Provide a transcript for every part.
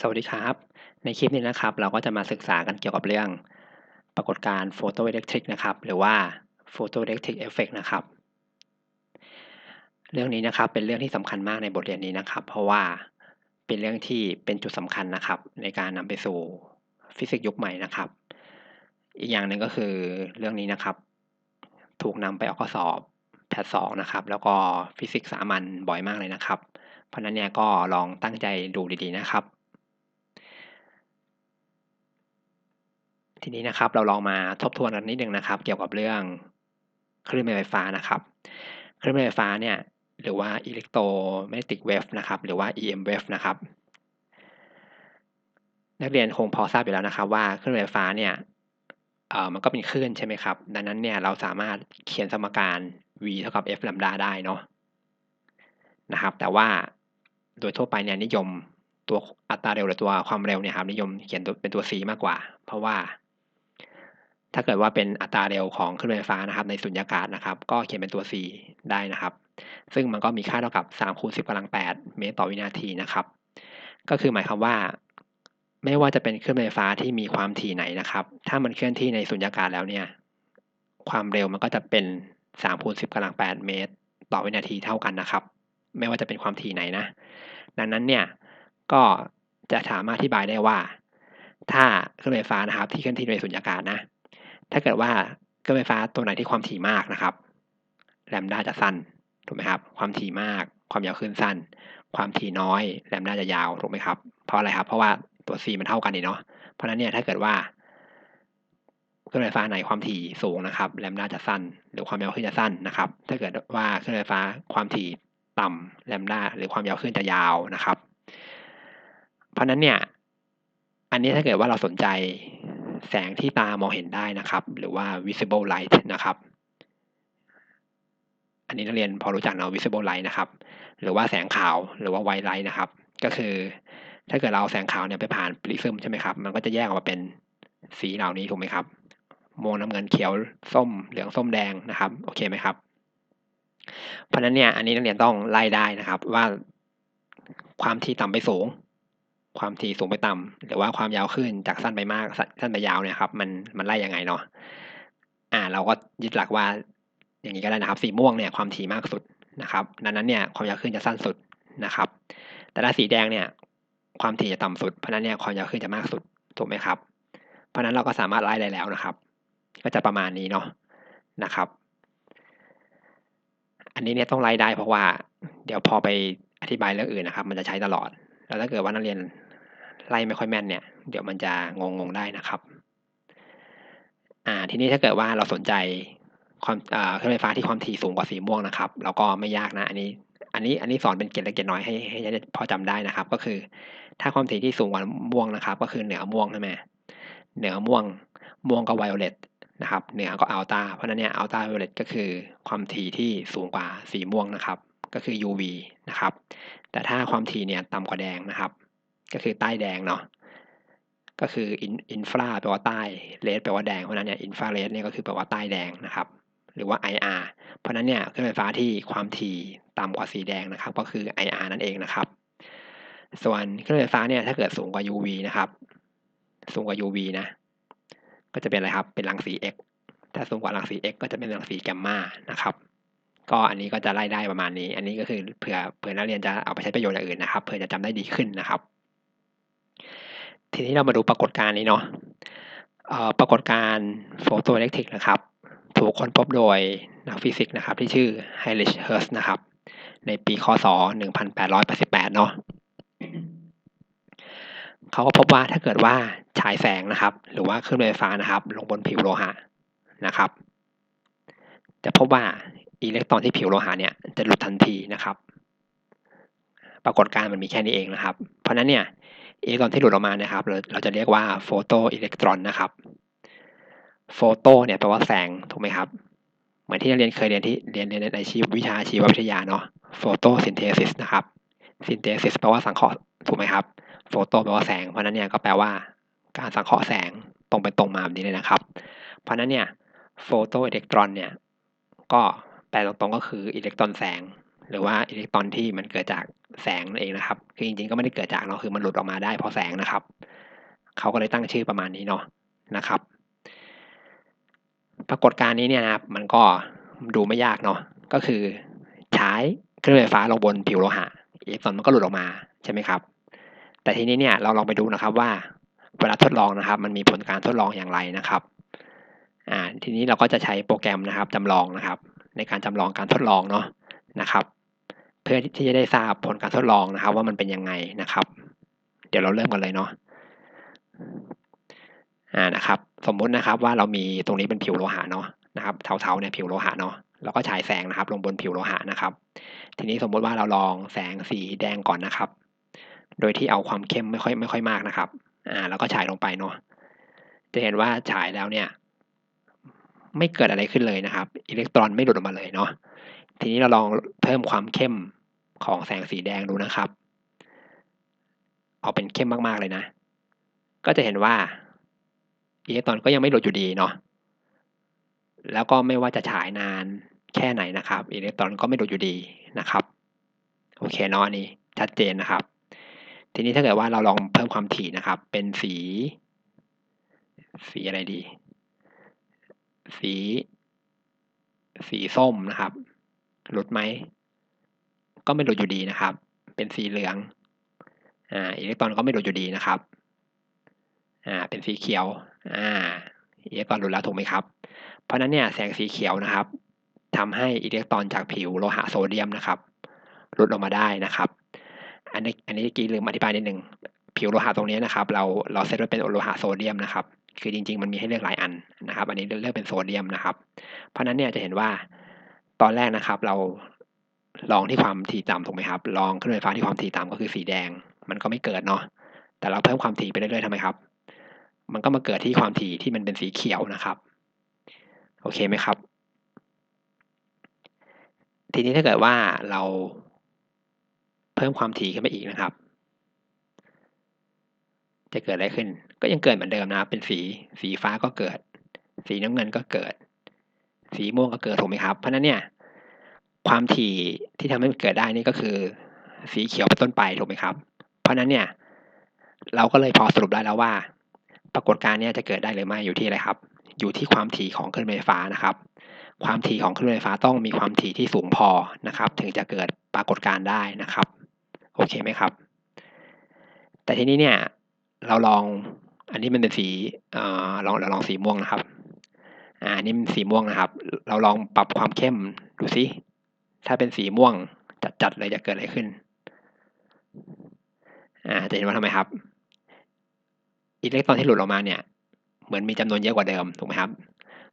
สวัสดีครับ ในคลิปนี้นะครับ เราก็จะมาศึกษากันเกี่ยวกับเรื่อง ปรากฏการณ์ photoelectric นะครับ หรือว่า photoelectric effect นะครับ เรื่องนี้นะครับเป็นเรื่องที่สำคัญมากในบทเรียนนี้นะครับ เพราะว่าเป็นเรื่องที่เป็นจุดสำคัญนะครับ ในการนำไปสู่ฟิสิกส์ยุคใหม่นะครับ อีกอย่างหนึ่งก็คือเรื่องนี้นะครับ ถูกนำไปออกข้อสอบแพทสองนะครับ แล้วก็ฟิสิกส์สามัญบ่อยมากเลยนะครับ เพราะนั้นเนี่ยก็ลองตั้งใจดูดีๆนะครับ ทีนี้นะครับเราลองมาทบทวนกันนิดนึงนะครับ เกี่ยวกับเรื่องคลื่นไฟฟ้านะครับ คลื่นไฟฟ้าเนี่ยหรือว่า electromagnetic wave นะครับ หรือว่า EM wave นะครับ นักเรียนคงพอทราบอยู่แล้วนะครับ ว่าคลื่นไฟฟ้าเนี่ยเอ่อมันก็เป็นคลื่นใช่ไหมครับ ดังนั้นเนี่ยเราสามารถเขียนสมการ v เท่ากับ f ลัมดาได้เนาะนะครับ แต่ว่าโดยทั่วไปเนี่ยนิยมตัวอัตราเร็วหรือตัวความเร็วเนี่ยครับนิยมเขียนเป็นตัว c มากกว่า เพราะว่า ถ้าเกิดว่าเป็นอัตราเร็วของคลื่นไฟฟ้านะครับ ในสุญญากาศนะครับ ก็เขียนเป็นตัว c ได้นะครับ ซึ่งมันก็มีค่าเท่ากับ3คูณ10กำลัง 8 เมตรต่อวินาทีนะครับ ก็คือหมายความว่า ไม่ว่าจะเป็นคลื่นไฟฟ้าที่มีความถี่ไหนนะครับ ถ้ามันเคลื่อนที่ในสุญญากาศแล้วเนี่ย ความเร็วมันก็จะเป็น3คูณ10กำลัง 8 เมตร ต่อวินาทีเท่ากันนะครับ ไม่ว่าจะเป็นความถี่ไหนนะ ดังนั้นเนี่ย ก็จะสามารถอธิบายได้ว่า ถ้าเครื่องไฟฟ้านะครับ ที่เคลื่อนที่ในสุญญากาศนะ ถ้าเกิดว่าเครื่องไฟฟ้าตัวไหนที่ความถี่มากนะครับแลมด้าจะสั้นถูกไหมครับ ความถี่มาก ความยาวคลื่นสั้น ความถี่น้อยแลมด้าจะยาวถูกไหมครับ เพราะอะไรครับ เพราะว่าตัว c มันเท่ากันนี่เนาะ เพราะนั้นเนี่ยถ้าเกิดว่าเครื่องไฟฟ้าไหนความถี่สูงนะครับแลมด้าจะสั้น หรือความยาวคลื่นจะสั้นนะครับ ถ้าเกิดว่าเครื่องไฟฟ้าความถี่ต่ำแลมด้าหรือความยาวคลื่นจะยาวนะครับ เพราะนั้นเนี่ย อันนี้ถ้าเกิดว่าเราสนใจ แสงที่ตามองเห็นได้นะครับ หรือว่า visible light นะครับ อันนี้นักเรียนพอรู้จักเนาะ visible light นะครับ หรือว่าแสงขาวหรือว่า white light นะครับ ก็คือถ้าเกิดเราแสงขาวเนี่ยไปผ่านปริซึมใช่ไหมครับ มันก็จะแยกออกมาเป็นสีเหล่านี้ถูกไหมครับม่วงน้ำเงินเขียวส้มเหลืองส้มแดงนะครับ โอเคไหมครับ เพราะฉะนั้นเนี่ยอันนี้นักเรียนต้องไล่ได้นะครับว่าความถี่ต่ำไปสูง ความถี่สูงไปต่ำหรือว่าความยาวขึ้นจากสั้นไปมากสั้นไปยาวเนี่ยครับ มันมันไล่ยังไงเนาะอ่า เราก็ยึดหลักว่า อย่างนี้ก็ได้นะครับ สีม่วงเนี่ยความถี่มากสุดนะครับดังนั้นเนี่ยความยาวขึ้นจะสั้นสุดนะครับ แต่ถ้าสีแดงเนี่ย ความถี่จะต่ำสุดเพราะนั้นเนี่ยความยาวขึ้นจะมากสุดถูกไหมครับ เพราะนั้นเราก็สามารถไล่ได้แล้วนะครับ ก็จะประมาณนี้เนาะนะครับ อันนี้เนี่ยต้องไล่ได้เพราะว่า เดี๋ยวพอไปอธิบายเรื่องอื่นนะครับ มันจะใช้ตลอดแล้วถ้าเกิดว่านักเรียน ไล่ไม่ค่อยแม่นเนี่ย เดี๋ยวมันจะงงๆได้นะครับ อ่าทีนี้ถ้าเกิดว่าเราสนใจความเครื่องไฟฟ้าที่ความถี่สูงกว่าสีม่วงนะครับเราก็ไม่ยากนะอันนี้ อันนี้อันนี้สอนเป็นเกณฑ์เล็กเกณฑ์น้อยให้ให้พอจำได้นะครับ ก็คือ ถ้าความถี่ที่สูงกว่าม่วงนะครับ ก็คือเหนือม่วงใช่ไหมเหนือม่วงม่วงก็ไวโอเลตนะครับเหนือก็อัลตาเพราะนั้นเนี่ยอัลตาไวโอเลตก็คือความถี่ที่สูงกว่าสีม่วงนะครับ ก็คือ UV นะครับ แต่ถ้าความถี่เนี่ยต่ำกว่าแดงนะครับ ก็คือใต้แดงเนาะก็คืออินฟราแปลว่าใต้เรดแปลว่าแดงเพราะนั้นเนี่ยอินฟราเรดเนี่ยก็คือแปลว่าใต้แดงนะครับ หรือว่า IR เพราะนั้นเนี่ยเครื่องไฟฟ้าที่ความถี่ต่ำกว่าสีแดงนะครับ ก็คือ IR นั่นเองนะครับ ส่วนเครื่องไฟฟ้าเนี่ยถ้าเกิดสูงกว่า UV นะครับ สูงกว่า UV นะก็จะเป็นอะไรครับเป็นรังสี X ถ้าสูงกว่ารังสี X ก็จะเป็นรังสีแกมมานะครับก็อันนี้ก็จะไล่ได้ประมาณนี้ อันนี้ก็คือเผื่อเผื่อนักเรียนจะเอาไปใช้ประโยชน์อย่างอื่นนะครับ เผื่อจะจำได้ดีขึ้นนะครับ ทีนี้เรามาดูปรากฏการณ์นี้เนาะปรากฏการณ์โฟโตอิเล็กทริกนะครับ ถูกค้นพบโดยนักฟิสิกส์นะครับ ที่ชื่อไฮริชเฮิร์สนะครับ ในปีคศ 1888 เนาะเขาก็พบว่าถ้าเกิดว่าฉายแสงนะครับ หรือว่าเครื่องไฟฟ้านะครับ ลงบนผิวโลหะนะครับ จะพบว่าอิเล็กตรอนที่ผิวโลหะเนี่ยจะหลุดทันทีนะครับ ปรากฏการณ์มันมีแค่นี้เองนะครับ เพราะนั้นเนี่ย อิเล็กตรอนที่หลุดออกมานี่ยครับเราเราจะเรียกว่าโฟโตอิเล็กตรอนนะครับโฟโตเนี่ยแปลว่าแสงถูกไหมครับ เหมือนที่นักเรียนเคยเรียนที่เรียนเรียนในชีววิชาชีววิทยาเนาะโฟโตซินเทซิสนะครับซินเทซิสแปลว่าสังเคราะห์ถูกไหมครับโฟโตแปลว่าแสงเพราะนั้นเนี่ยก็แปลว่าการสังเคราะห์แสงตรงไปตรงมาแบบนี้เลยนะครับ เพราะนั้นเนี่ยโฟโตอิเล็กตรอนเนี่ยก็แปลตรงๆก็คืออิเล็กตรอนแสง หรือว่าอิเล็กตรอนที่มันเกิดจากแสงนั่นเองนะครับ คือจริงๆก็ไม่ได้เกิดจากเนาะคือมันหลุดออกมาได้เพราะแสงนะครับ เขาก็เลยตั้งชื่อประมาณนี้เนาะนะครับ ปรากฏการณ์นี้เนี่ยนะครับมันก็ดูไม่ยากเนาะก็คือใช้เครื่องไฟฟ้าลงบนผิวโลหะอิเล็กตรอนมันก็หลุดออกมาใช่ไหมครับ แต่ทีนี้เนี่ยเราลองไปดูนะครับว่าเวลาทดลองนะครับ มันมีผลการทดลองอย่างไรนะครับอ่าทีนี้เราก็จะใช้โปรแกรมนะครับจำลองนะครับ ในการจำลองการทดลองเนาะ นะครับ เพื่อที่จะได้ทราบผลการทดลองนะครับ ว่ามันเป็นยังไงนะครับ เดี๋ยวเราเริ่มกันเลยเนาะอ่านะครับ สมมุตินะครับว่าเรามีตรงนี้เป็นผิวโลหะเนาะนะครับเทาๆเนี่ยผิวโลหะเนาะแล้วก็ฉายแสงนะครับ ลงบนผิวโลหะนะครับ ทีนี้สมมุติว่าเราลองแสงสีแดงก่อนนะครับ โดยที่เอาความเข้มไม่ค่อยไม่ค่อยมากนะครับ อ่า แล้วก็ฉายลงไปเนาะจะเห็นว่าฉายแล้วเนี่ย ไม่เกิดอะไรขึ้นเลยนะครับ อิเล็กตรอนไม่หลุดออกมาเลยเนาะ ทีนี้เราลองเพิ่มความเข้มของแสงสีแดงดูนะครับ เอาเป็นเข้มมากๆเลยนะ ก็จะเห็นว่าอิเล็กตรอนก็ยังไม่หลุดอยู่ดีเนาะแล้วก็ไม่ว่าจะฉายนานแค่ไหนนะครับอิเล็กตรอนก็ไม่หลุดอยู่ดีนะครับโอเคเนาะนี่ชัดเจนนะครับ ทีนี้ถ้าเกิดว่าเราลองเพิ่มความถี่นะครับ เป็นสี สีอะไรดี สี สีส้มนะครับ หลุดไหม ก็ไม่หลุดอยู่ดีนะครับ เป็นสีเหลืองอ่าอิเล็กตรอนก็ไม่หลุดอยู่ดีนะครับอ่าเป็นสีเขียวอ่าอิเล็กตรอนหลุดแล้วถูกไหมครับ เพราะนั้นเนี่ยแสงสีเขียวนะครับทำให้อิเล็กตรอนจากผิวโลหะโซเดียมนะครับหลุดออกมาได้นะครับ อันนี้อันนี้กี้ลืมอธิบายนิดหนึ่งผิวโลหะตรงนี้นะครับ เราเราเซตไว้เป็นโลหะโซเดียมนะครับ คือจริง ๆ มันมีให้เลือกหลายอันนะครับ อันนี้เลือกเป็นโซเดียมนะครับ เพราะนั้นเนี่ยจะเห็นว่า ตอนแรกนะครับ เราลองที่ความถี่ต่ำถูกไหมครับ ลองเครื่องไฟฟ้าที่ความถี่ต่ำก็คือสีแดง มันก็ไม่เกิดเนาะแต่เราเพิ่มความถี่ไปเรื่อยๆทำไมครับ มันก็มาเกิดที่ความถี่ที่มันเป็นสีเขียวนะครับ โอเคไหมครับ ทีนี้ถ้าเกิดว่าเราเพิ่มความถี่ขึ้นไปอีกนะครับ จะเกิดอะไรขึ้น ก็ยังเกิดเหมือนเดิมนะครับ เป็นสีสีฟ้าก็เกิด สีน้ำเงินก็เกิด สีม่วงก็เกิดถูกไหมครับ เพราะนั้นเนี่ย ความถี่ที่ทำให้มันเกิดได้นี่ก็คือ สีเขียวเป็นต้นไปถูกไหมครับ เพราะนั้นเนี่ย เราก็เลยพอสรุปได้แล้วว่า ปรากฏการณ์นี้จะเกิดได้หรือไม่อยู่ที่อะไรครับ อยู่ที่ความถี่ของคลื่นไฟฟ้านะครับ ความถี่ของคลื่นไฟฟ้าต้องมีความถี่ที่สูงพอนะครับ ถึงจะเกิดปรากฏการณ์ได้นะครับ โอเคไหมครับ แต่ทีนี้เนี่ย เราลองอันนี้มันเป็นสีเอ่อลองเราลองสีม่วงนะครับอ่านี่มันสีม่วงนะครับ เราลองปรับความเข้มดูสิ ถ้าเป็นสีม่วงจัดๆเลยจะเกิดอะไรขึ้น อ่าจะเห็นว่าทำไมครับ อิเล็กตรอนที่หลุดออกมาเนี่ย เหมือนมีจำนวนเยอะกว่าเดิมถูกไหมครับ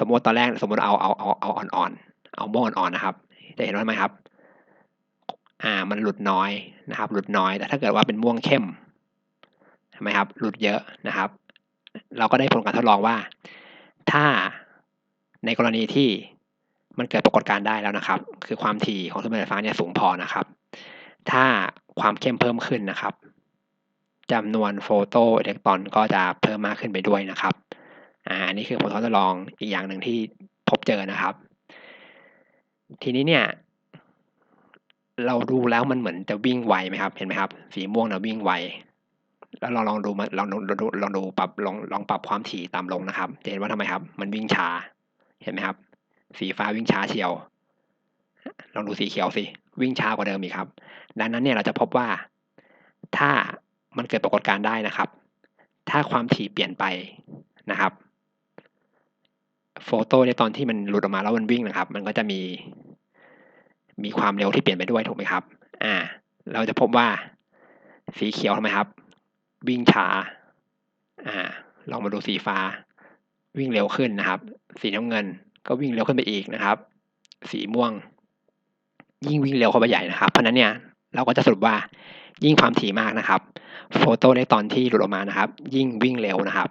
สมมติตอนแรกสมมติเอาเอาเอาเอาอ่อนๆเอาม่วงอ่อนๆนะครับ จะเห็นว่าทำไมครับ อ่า มันหลุดน้อยนะครับ หลุดน้อยแต่ถ้าเกิดว่าเป็นม่วงเข้มทำไมครับ หลุดเยอะนะครับ เราก็ได้ผลการทดลองว่า ถ้าในกรณีที่ มันเกิดปรากฏการณ์ได้แล้วนะครับ คือความถี่ของคลื่นไฟฟ้าเนี่ยสูงพอนะครับ ถ้าความเข้มเพิ่มขึ้นนะครับจำนวนโฟโตอิเล็กตรอนก็จะเพิ่มมากขึ้นไปด้วยนะครับอ่านี่คือผลทดลองอีกอย่างหนึ่งที่พบเจอนะครับ ทีนี้เนี่ย เราดูแล้วมันเหมือนจะวิ่งไวไหมครับเห็นไหมครับ สีม่วงเนะวิ่งไวแล้วเราลองดูมาลองดูลองดูลองดูปรับลองลองปรับความถี่ต่ำลงนะครับจะเห็นว่าทำไมครับ มันวิ่งช้าเห็นไหมครับ สีฟ้าวิ่งช้าเชียว ลองดูสีเขียวสิ วิ่งช้ากว่าเดิมอีกครับ ดังนั้นเนี่ยเราจะพบว่า ถ้ามันเกิดปรากฏการณ์ได้นะครับ ถ้าความถี่เปลี่ยนไปนะครับโฟโต้ในตอนที่มันหลุดออกมาแล้วมันวิ่งนะครับ มันก็จะมี มีความเร็วที่เปลี่ยนไปด้วยถูกไหมครับ อ่า เราจะพบว่า สีเขียวทำไมครับ วิ่งช้า อ่า ลองมาดูสีฟ้า วิ่งเร็วขึ้นนะครับ สีน้ำเงิน ก็วิ่งเร็วขึ้นไปอีกนะครับ สีม่วง ยิ่งวิ่งเร็วเข้าไปใหญ่นะครับ เพราะนั้นเนี่ยเราก็จะสรุปว่ายิ่งความถี่มากนะครับโฟโต้ในตอนที่หลุดออกมานะครับ ยิ่งวิ่งเร็วนะครับ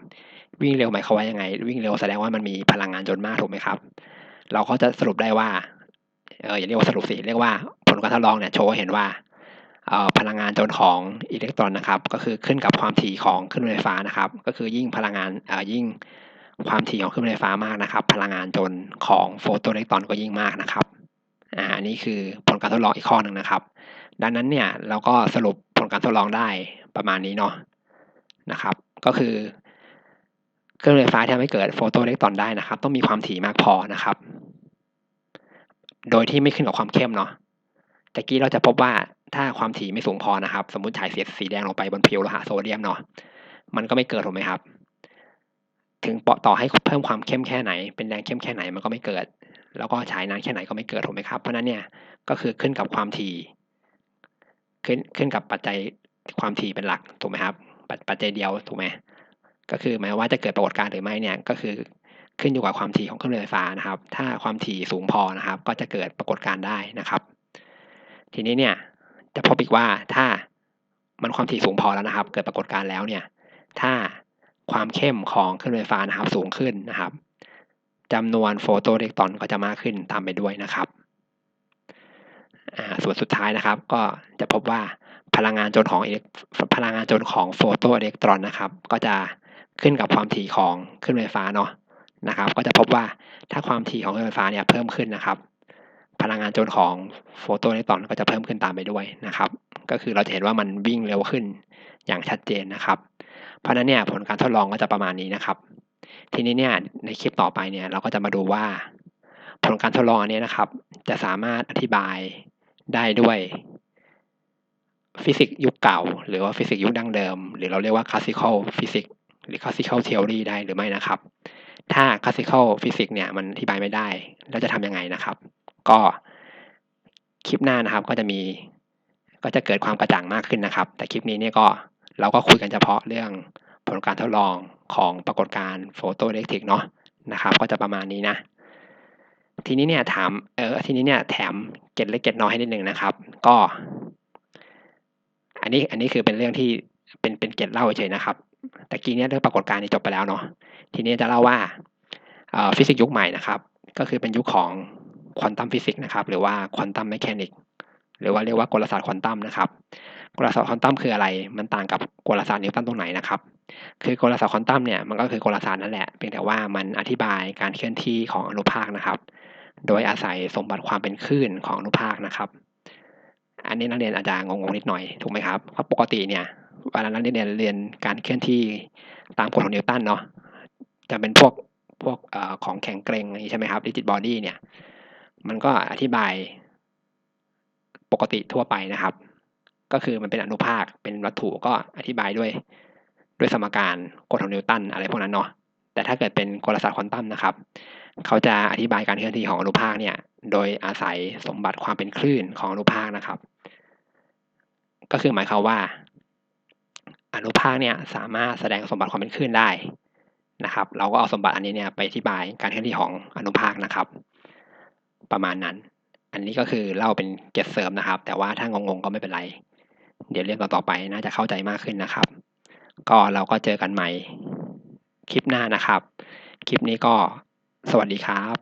วิ่งเร็วหมายความว่ายังไง วิ่งเร็วแสดงว่ามันมีพลังงานจนมากถูกไหมครับ เราก็จะสรุปได้ว่าเอออย่าเรียกว่าสรุปสิเรียกว่าผลการทดลองเนี่ยโชว์เห็นว่าพลังงานจนของอิเล็กตรอนนะครับ ก็คือขึ้นกับความถี่ของคลื่นไฟฟ้านะครับ ก็คือยิ่งพลังงานอ่อยิ่ง ความถี่ของคลื่นไฟฟ้ามากนะครับ พลังงานจนของโฟโตอิเล็กตรอนก็ยิ่งมากนะครับอ่าอันนี้คือผลการทดลองอีกข้อหนึ่งนะครับ ดังนั้นเนี่ยเราก็สรุปผลการทดลองได้ประมาณนี้เนาะนะครับ ก็คือเครื่องไฟฟ้าที่ทำให้เกิดโฟโตอิเล็กตรอนได้นะครับ ต้องมีความถี่มากพอนะครับ โดยที่ไม่ขึ้นกับความเข้มเนาะตะกี้เราจะพบว่าถ้าความถี่ไม่สูงพอนะครับ สมมติฉายสีสีแดงลงไปบนผิวโลหะโซเดียมเนาะมันก็ไม่เกิดถูกไหมครับ ถึงต่อให้เพิ่มความเข้มแค่ไหน เป็นแดงเข้มแค่ไหนมันก็ไม่เกิด แล้วก็ฉายนานแค่ไหนก็ไม่เกิดถูกไหมครับ เพราะนั้นเนี่ยก็คือขึ้นกับความถี่ขึ้นขึ้นกับปัจจัยความถี่เป็นหลักถูกไหมครับ ปัจจัยเดียวถูกไหมก็คือหมายว่าจะเกิดปรากฏการณ์หรือไม่เนี่ยก็คือขึ้นอยู่กับความถี่ของเครื่องไฟฟ้านะครับ ถ้าความถี่สูงพอนะครับ ก็จะเกิดปรากฏการณ์ได้นะครับ ทีนี้เนี่ยจะพบอีกว่าถ้ามันความถี่สูงพอแล้วนะครับ เกิดปรากฏการณ์แล้วเนี่ย ถ้า ความเข้มของครื่องไฟฟ้านะครับสูงขึ้นนะครับจำนวนโฟโตอิเล็กตรอนก็จะมากขึ้นตามไปด้วยนะครับส่วนสุดท้ายนะครับ ก็จะพบว่าพลังงานจนของพลังงานจนของโฟโตอิเล็กตรอนนะครับ ก็จะขึ้นกับความถี่ของครื่องไฟฟ้าเนาะนะครับ ก็จะพบว่าถ้าความถี่ของครื่องไฟฟ้าเนี่ยเพิ่มขึ้นนะครับ พลังงานจนของโฟโตอิเล็กตรอนก็จะเพิ่มขึ้นตามไปด้วยนะครับ ก็คือเราจะเห็นว่ามันวิ่งเร็วขึ้นอย่างชัดเจนนะครับ เพราะนั้นเนี่ยผลการทดลองก็จะประมาณนี้นะครับ ทีนี้เนี่ยในคลิปต่อไปเนี่ยเราก็จะมาดูว่า ผลการทดลองอันนี้นะครับ จะสามารถอธิบายได้ด้วยฟิสิกส์ยุคเก่า หรือว่าฟิสิกส์ยุคดั้งเดิม หรือเราเรียกว่าคลาสสิคอลฟิสิกส์หรือคลาสสิคอลเทอรีได้หรือไม่นะครับ ถ้าคลาสสิคอลฟิสิกส์เนี่ยมันอธิบายไม่ได้เราจะทำยังไงนะครับ ก็คลิปหน้านะครับก็จะมีก็จะเกิดความกระจ่างมากขึ้นนะครับ แต่คลิปนี้เนี่ยก็ เราก็คุยกันเฉพาะเรื่องผลการทดลองของปรากฏการณ์โฟโตอิเล็กทริกเนาะนะครับ ก็จะประมาณนี้นะ ทีนี้เนี่ยถามเออทีนี้เนี่ยแถมเก็ตเล็กเก็ตน้อยให้นิดนึงนะครับ ก็ อันนี้อันนี้คือเป็นเรื่องที่เป็นเป็นเก็ตเล่าเฉยนะครับแต่กี้เนี่ยเรื่องปรากฏการณ์นี่จบไปแล้วเนาะทีนี้จะเล่าว่าฟิสิกส์ยุคใหม่นะครับ ก็คือเป็นยุคของควอนตัมฟิสิกส์นะครับ หรือว่าควอนตัมแมชชีนิกหรือว่าเรียกว่ากลศาสตร์ควอนตัมนะครับ กลศาสตร์ควอนตัมคืออะไร มันต่างกับกลศาสตร์นิวตันตรงไหนนะครับ คือกลศาสตร์ควอนตัมเนี่ยมันก็คือกลศาสตร์นั่นแหละ เพียงแต่ว่ามันอธิบายการเคลื่อนที่ของอนุภาคนะครับ โดยอาศัยสมบัติความเป็นคลื่นของอนุภาคนะครับ อันนี้นักเรียนอาจจะงงๆนิดหน่อยถูกไหมครับ เพราะปกติเนี่ยเวลานักเรียนเรียนการเคลื่อนที่ตามกฎของนิวตันเนาะ จะเป็นพวกพวกอของแข็งเกรงใช่ไหมครับดิจิตบอดี้เนี่ย มันก็อธิบายปกติทั่วไปนะครับ ก็คือมันเป็นอนุภาคเป็นวัตถุก็อธิบายด้วย ด้วยสมการกฎของนิวตันอะไรพวกนั้นเนาะแต่ถ้าเกิดเป็นกลศาสตร์ควอนตัมนะครับ เขาจะอธิบายการเคลื่อนที่ของอนุภาคเนี่ย โดยอาศัยสมบัติความเป็นคลื่นของอนุภาคนะครับ ก็คือหมายความว่า อนุภาคเนี่ยสามารถแสดงสมบัติความเป็นคลื่นได้นะครับ เราก็เอาสมบัติอันนี้เนี่ยไปอธิบายการเคลื่อนที่ของอนุภาคนะครับ ประมาณนั้น อันนี้ก็คือเล่าเป็นเก็ตเสริมนะครับ แต่ว่าถ้างงๆก็ไม่เป็นไร เดี๋ยวเรียนต่อๆไปน่าจะเข้าใจมากขึ้นนะครับ ก็เราก็เจอกันใหม่คลิปหน้านะครับ คลิปนี้ก็สวัสดีครับ